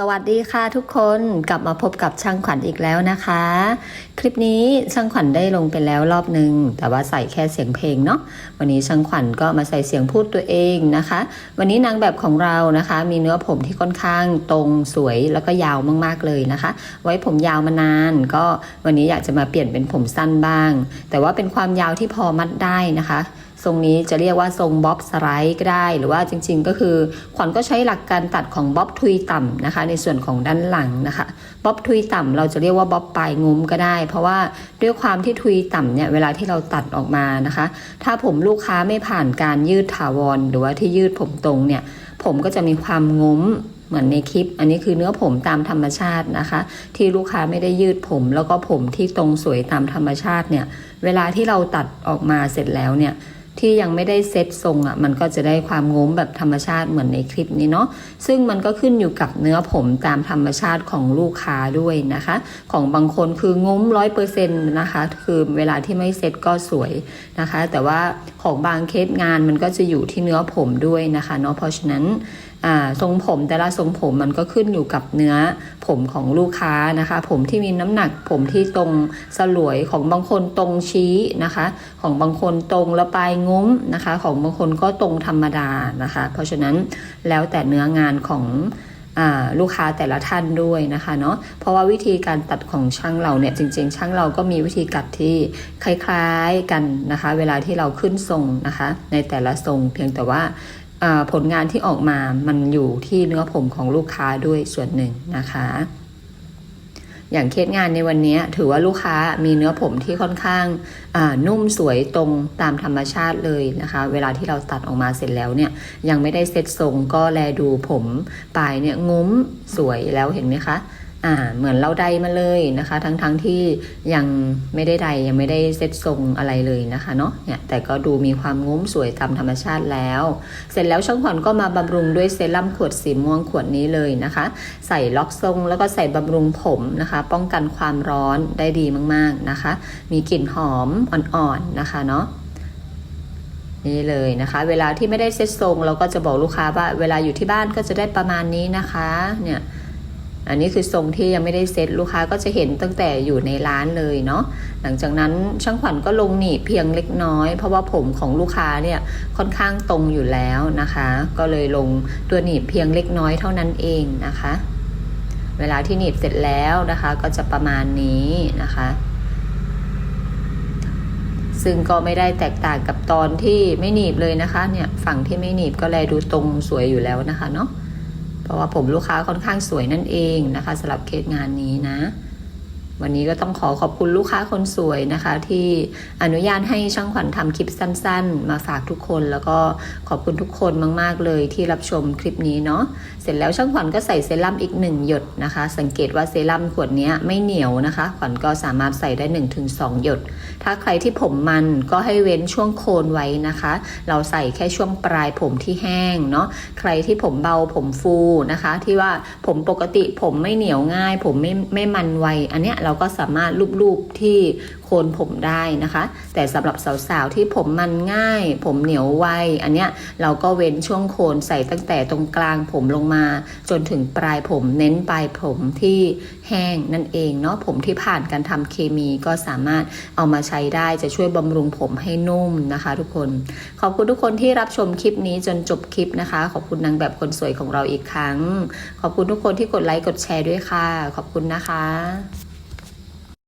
สวัสดีค่ะทุกคนกลับมาพบกับช่างขวัญอีกแล้วนะคะ คลิปนี้ช่างขวัญได้ลงไปแล้วรอบหนึ่งแต่ว่าใส่แค่เสียงเพลงเนาะวันนี้ช่างขวัญก็มาใส่เสียงพูดตัวเองนะคะ วันนี้นางแบบของเรานะคะ มีเนื้อผมที่ค่อนข้างตรงสวยแล้วก็ยาวมากๆเลยนะคะ ไว้ผมยาวมานาน ก็วันนี้อยากจะมาเปลี่ยนเป็นผมสั้นบ้าง แต่ว่าเป็นความยาวที่พอมัดได้นะคะ ทรงนี้จะเรียกว่าทรงบ๊อบสไลด์ก็ได้ หรือว่าจริง ๆ ก็คือ ขวัญก็ใช้หลักการตัดของบ๊อบทุยต่ำนะคะ ในส่วนของด้านหลังนะคะบ๊อบทุยต่ำเราจะเรียกว่าบ๊อบปลายงุ้มก็ได้ เพราะว่าด้วยความที่ทุยต่ำเนี่ยเวลาที่เราตัดออกมานะคะ ถ้าผมลูกค้าไม่ผ่านการยืดถาวรหรือว่าที่ยืดผมตรงเนี่ย ผมก็จะมีความงุ้มเหมือนในคลิป อันนี้คือเนื้อผมตามธรรมชาตินะคะ ที่ลูกค้าไม่ได้ยืดผม แล้วก็ผมที่ตรงสวยตามธรรมชาติเนี่ย เวลาที่เราตัดออกมาเสร็จแล้วเนี่ย ที่ยังไม่ได้เซตทรงอะ่ะมันก็จะได้ความงมแบบธรรมชาติเหมือนในคลิปนี้เนาะซึ่งมันก็ขึ้นอยู่กับเนื้อผมตามธรรมชาติของลูกค้าด้วยนะคะ ของบางคนคืองมร้อยเปอร์เซ็นต์นะคะคือเวลาที่ไม่เซตก็สวยนะคะ แต่ว่าของบางเคสงานมันก็จะอยู่ที่เนื้อผมด้วยนะคะเนาะเพราะฉะนั้นทรงผมแต่ละทรงผมมันก็ขึ้นอยู่กับเนื้อผมของลูกค้านะคะ ผมที่มีน้ำหนักผมที่ตรงสลวยของบางคนตรงชี้นะคะ ของบางคนตรงแล้วปลายงุ้มนะคะ ของบางคนก็ตรงธรรมดานะคะ เพราะฉะนั้นแล้วแต่เนื้องานของลูกค้าแต่ละท่านด้วยนะคะเนาะเพราะว่าวิธีการตัดของช่างเราเนี่ยจริง ๆ ช่างเราก็มีวิธีกัดที่คล้ายๆกันนะคะ เวลาที่เราขึ้นทรงนะคะ ในแต่ละทรงเพียงแต่ว่า ผลงานที่ออกมามันอยู่ที่เนื้อผมของลูกค้าด้วยส่วนหนึ่งนะคะ อย่างเคสงานในวันนี้ถือว่าลูกค้ามีเนื้อผมที่ค่อนข้างนุ่มสวยตรงตามธรรมชาติเลยนะคะ เวลาที่เราตัดออกมาเสร็จแล้วเนี่ยยังไม่ได้เซ็ตทรงก็แลดูผมปลายเนี่ยงุ้มสวยแล้วเห็นไหมคะ อ่าเหมือนเราใดมาเลยนะคะ ทั้งๆทที่ยังไม่ได้ใดยังไม่ได้เซ็ตทรงอะไรเลยนะคะเนาะเนี่ยแต่ก็ดูมีความงุ้มสวยตามธรรมชาติแล้ว เสร็จแล้วช่างขวัญก็มาบำรุงด้วยเซรั่มขวดสีม่วงขวดนี้เลยนะคะ ใส่ล็อกทรงแล้วก็ใส่บำรุงผมนะคะ ป้องกันความร้อนได้ดีมากๆนะคะ มีกลิ่นหอมอ่อนๆนะคะเนาะนี่เลยนะคะ เวลาที่ไม่ได้เซ็ตทรงเราก็จะบอกลูกค้าว่า เวลาอยู่ที่บ้านก็จะได้ประมาณนี้นะคะเนี่ย อันนี้คือทรงที่ยังไม่ได้เซ็ตลูกค้าก็จะเห็นตั้งแต่อยู่ในร้านเลยเนาะหลังจากนั้นช่างขวัญก็ลงหนีบเพียงเล็กน้อย เพราะว่าผมของลูกค้าเนี่ยค่อนข้างตรงอยู่แล้วนะคะ ก็เลยลงตัวหนีบเพียงเล็กน้อยเท่านั้นเองนะคะ เวลาที่หนีบเสร็จแล้วนะคะ ก็จะประมาณนี้นะคะซึ่งก็ไม่ได้แตกต่างกับตอนที่ไม่หนีบเลยนะคะเนี่ยฝั่งที่ไม่หนีบก็แลดูตรงสวยอยู่แล้วนะคะเนาะ เพราะว่าผมลูกค้าค่อนข้างสวยนั่นเองนะคะสำหรับเคสงานนี้นะ วันนี้ก็ต้องขอขอบคุณลูกค้าคนสวยนะคะ ที่อนุญาตให้ช่างขวัญทำคลิปสั้น ๆ มาฝากทุกคน แล้วก็ขอบคุณทุกคนมาก ๆ เลยที่รับชมคลิปนี้เนาะเสร็จแล้วช่างขวัญก็ใส่เซรั่มอีกหนึ่งหยดนะคะ สังเกตว่าเซรั่มขวดนี้ไม่เหนียวนะคะ ขวัญก็สามารถใส่ได้ 1-2 หยด ถ้าใครที่ผมมันก็ให้เว้นช่วงโคนไว้นะคะ เราใส่แค่ช่วงปลายผมที่แห้งเนาะใครที่ผมเบาผมฟูนะคะ ที่ว่าผมปกติผมไม่เหนียวง่าย ผมไม่ไม่มันไวอันเนี้ยเราก็สามารถลูบๆที่โคนผมได้นะคะ แต่สำหรับสาวๆที่ผมมันง่าย ผมเหนียวไวอันเนี้ยเราก็เว้นช่วงโคนใส่ตั้งแต่ตรงกลางผมลงมา จนถึงปลายผมเน้นปลายผมที่แห้งนั่นเองเนาะผมที่ผ่านการทำเคมีก็สามารถเอามาใช้ได้จะช่วยบำรุงผมให้นุ่มนะคะ ทุกคน ขอบคุณทุกคนที่รับชมคลิปนี้จนจบคลิปนะคะ ขอบคุณนางแบบคนสวยของเราอีกครั้ง ขอบคุณทุกคนที่กดไลค์กดแชร์ด้วยค่ะ ขอบคุณนะคะ